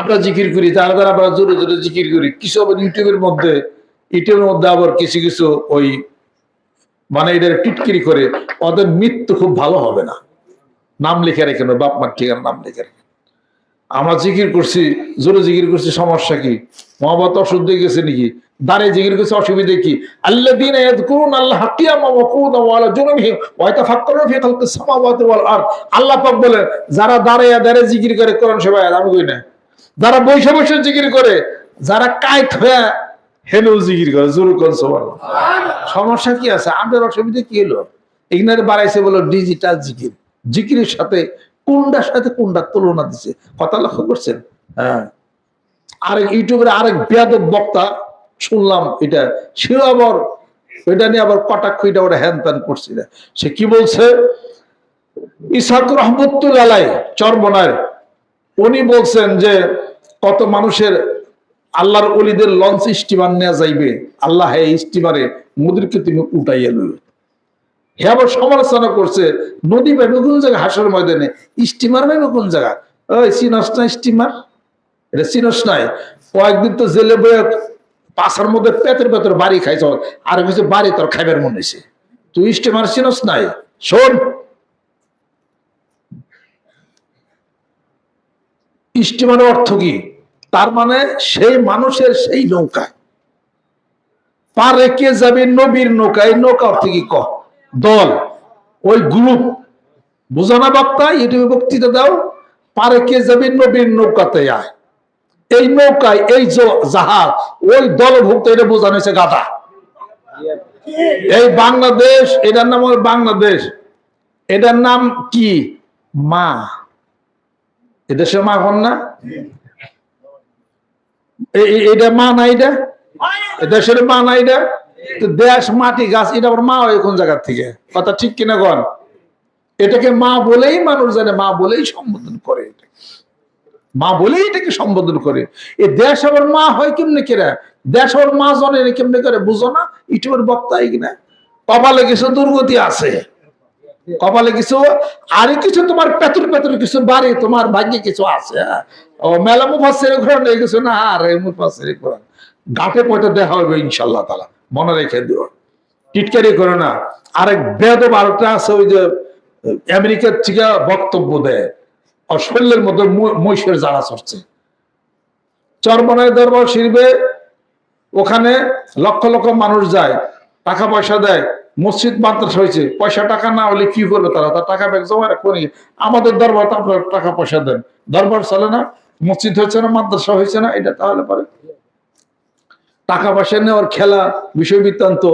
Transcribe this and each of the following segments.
আমরা জিকির করি, তারা তারা আমরা জোরে জোরে জিকির করি। কিছু আবার ইউটিউবের মধ্যে ইউটিউবের মধ্যে আবার কিছু কিছু ওই মানে এদের টিটকিরি করে, ওদের মৃত্যু খুব ভালো হবে না। নাম লিখে রেখেন ওর বাপ মার ঠিকানা নাম লিখে রেখেন আমরা জিকির করছি, জোরে জিকির করছি, সমস্যা কি? মহাবত দিয়ে গেছে নাকি? দাঁড়িয়ে জিকির করছে, অসুবিধা কি? আল্লাহ দিন করুন আল্লাহ হাকিয়ামা আল্লাহ পাক যারা দাঁড়িয়ে দাঁড়িয়ে জিকির করে কোরআন সবাই আমি কই না? যারা বসে বসে জিকির করে, যারা কাইট হয়ে হেলেও জিকির করে জোর কোন সমস্যা কি আছে? আমাদের অসুবিধা কি হলো? এখানে বাড়াইছে বলো ডিজিটাল জিকির। জিকিরের সাথে কোনটার সাথে কোনটার তুলনা দিছে? কথা লক্ষ্য করছেন? হ্যাঁ। আরেক ইউটিউবের আরেক বেয়াদব বক্তা, শুনলাম এটা, সে আবার, এটা নিয়ে আবার কটাক্ষ, এটা ওরা হ্যান ত্যান করছে না। সে কি বলছে? ইসাক রহমতুল আলাই চরমনায়। উনি বলছেন যে কত মানুষের আল্লাহর অলিদের লঞ্চ স্টিমার নেওয়া যাইবে? আল্লাহ এই স্টিমারে মোদিরকে তুমি উঠাইয়া লইবে। হে আবার সমালোচনা করছে, নদী পাইবে কোন জায়গায়? হাসর ময়দানে। স্টিমার পাইবে কোন জায়গা ওই চিনস স্টিমার এটা চিনস নাই। কয়েকদিন তো জেলে বয়ে পাশার মধ্যে পেতের পেতের বাড়ি খাইছ। আর কিছু বাড়ি তোর খাইবার মনে হয়েছে তুই স্টিমার চিনস নাই? শোন স্টিমারের অর্থ কি? তার মানে সেই মানুষের সেই নৌকা পা রেখে যাবে নবীর নৌকা এই নৌকা অর্থ কি ক? দল। ওই গ্রুপ। বোঝানা বক্তা ইউটিউবে বক্তৃতা দাও। পারে কে যাবে নবীর নৌকাতে আয়। এই নৌকায়, এই জাহাজ, ওই দলভুক্ত, এটা বোঝানো হয়েছে গাদা এই বাংলাদেশ, এটার নাম বাংলাদেশ। এটার নাম কি? মা। এদেশের মা হন না? এটা মা না এটা দেশের মা না এটা দেশ, মাটি, গাছ, এটা আবার মা হয় কোন জায়গা থেকে? কথা ঠিক কিনা গন এটাকে মা বলেই মানুষ জানে, মা বলেই সম্বোধন করে। মা বলেই এটাকে সম্বোধন করে। এ দেশ আবার মা হয় কেমনে কেরা? দেশ আবার মা জনে কেমনে করে? বুঝো না? ইউটিউবের বক্তাই কিনা? কপালে কিছু দুর্গতি আছে। কপালে কিছু, আরে কিছু তোমার পেতুর পেতুর কিছু বাড়ি, তোমার ভাগ্যে কিছু আছে হ্যাঁ। ও মেলা মুফাসের ঘোরান, এই কিছু না, আর মুফাসের ঘোরান। গাটে পয়টা দেখা হবে ইনশাল্লাহ তালা মনে রেখে দিও। টিটকারি করো না। আরেক বেদ বারোটা আছে, ওই যে, আমেরিকার থেকে বক্তব্য দেয়। শরীরের মধ্যে মহিষের জ্বালা চড়ছে চরমনায় দরবার শিরবে, ওখানে লক্ষ লক্ষ মানুষ যায়, টাকা পয়সা দেয়। মসজিদ মাদ্রাসা হয়েছে, পয়সা টাকা না হলে কি করবে তারা? তার টাকা ব্যাগ জমা রাখো নি। আমাদের দরবার তো আপনারা টাকা পয়সা দেন। দরবার চলে না, মসজিদ হয়েছে না, মাদ্রাসা হয়েছে না, এটা তাহলে পরে টাকা পয়সা নেওয়ার খেলা, বিষয় বৃত্তান্ত,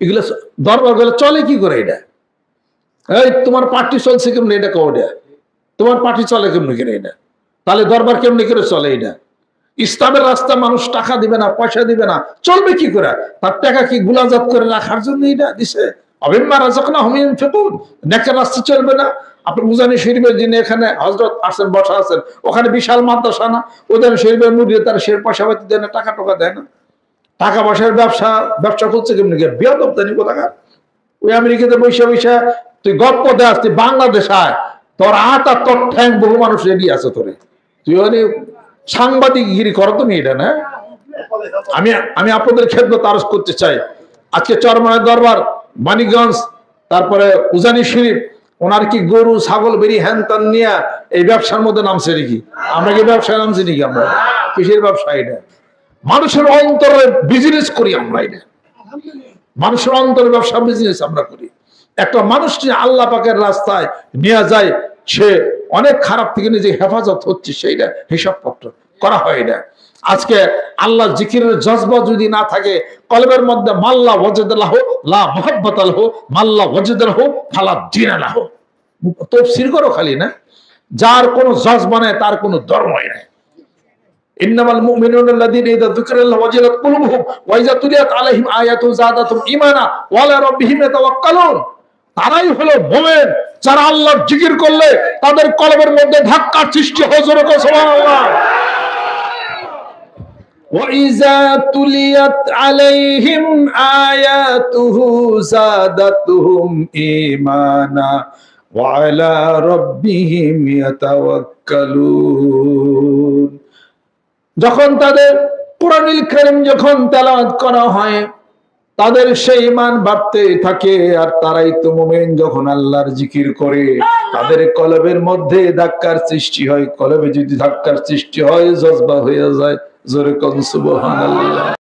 এগুলো দরবারগুলো চলে কি করে এটা? এই, তোমার পার্টি চলছে কেমনি? এটা কও এটা তোমার পার্টি চলে কেমনি করে এটা? তাহলে দরবার কেমনি করে চলে এটা? ইসলামের রাস্তা মানুষ টাকা দিবে না, পয়সা দিবে না। চলবে কি করে? তার টাকা কি গুলাজাত করে রাখার জন্য এটা দিছে? রাস্তা চলবে না। এখানে হজরত ওখানে বিশাল মাদ্রাসা না? পয়সা পাতি দেয় না, টাকা দেয় না। টাকা পয়সার ব্যবসা ব্যবসা কোথাকার? ওই আমেরিকাতে বৈশা বৈশা তুই গপ্প দেস তুই বাংলাদেশ আয়। তোর আট আর তোর ঠ্যাং, বহু মানুষ রেডি আছে তোরে। তুই মানে সাংবাদিক গিরি করো তুমি এটা, না? আমি আমি আপনাদের ক্ষেত্রে তারস করতে চাই। আজকে চরমানের দরবার মানিকগঞ্জ তারপরে উজানি শরীফ, ওনার কি গরু, ছাগল, বেরি, হ্যান ত্যান নিয়ে এই ব্যবসার মধ্যে নামছে নাকি? আমরা কি ব্যবসায় নামছি নাকি আমরা? কিসের ব্যবসা এটা? মানুষের অন্তরে বিজনেস করি আমরা এটা। মানুষের অন্তরে ব্যবসা বিজনেস আমরা করি। একটা মানুষটি আল্লাহ পাকের রাস্তায় নিয়ে যায়, সে অনেক খারাপ থেকে নিজে হেফাজত হচ্ছে, সেইটা হিসাবপত্র করা হয় না। আজকে আল্লাহ জিকিরের জজবা যদি না থাকে, কলবের মধ্যে মাল্লা ওয়াজেদাল্লাহ লা মোহাব্বত আলহ মাল্লা ওয়াজেদাল্লাহ ফালা জিনালাহ তফসির করো খালি না। যার কোনো জজবা নেই, তার কোনো ধর্মই নাই। ইন্নামাল তারাই হলো মুমিন। যারা আল্লাহর জিকির করলে তাদের কলবের মধ্যে ধাক্কার সৃষ্টি হয় জোরে করে সুবহানাল্লাহ وإذا تليت عليهم آياته زادتهم إيمانا وعلى ربهم يتوكلون যখন তাদের কোরআনুল কারীম যখন তেলাওয়াত করা হয় তাদের সেই ইমান বাড়তে থাকে, আর তারাই তো মোমেন যখন আল্লাহর জিকির করে। তাদের কলবের মধ্যে ধাক্কার সৃষ্টি হয়, কলবে যদি ধাক্কার সৃষ্টি হয়, জজবা হয়ে যায়। জোরে কনসুবহান সুবহানাল্লাহ।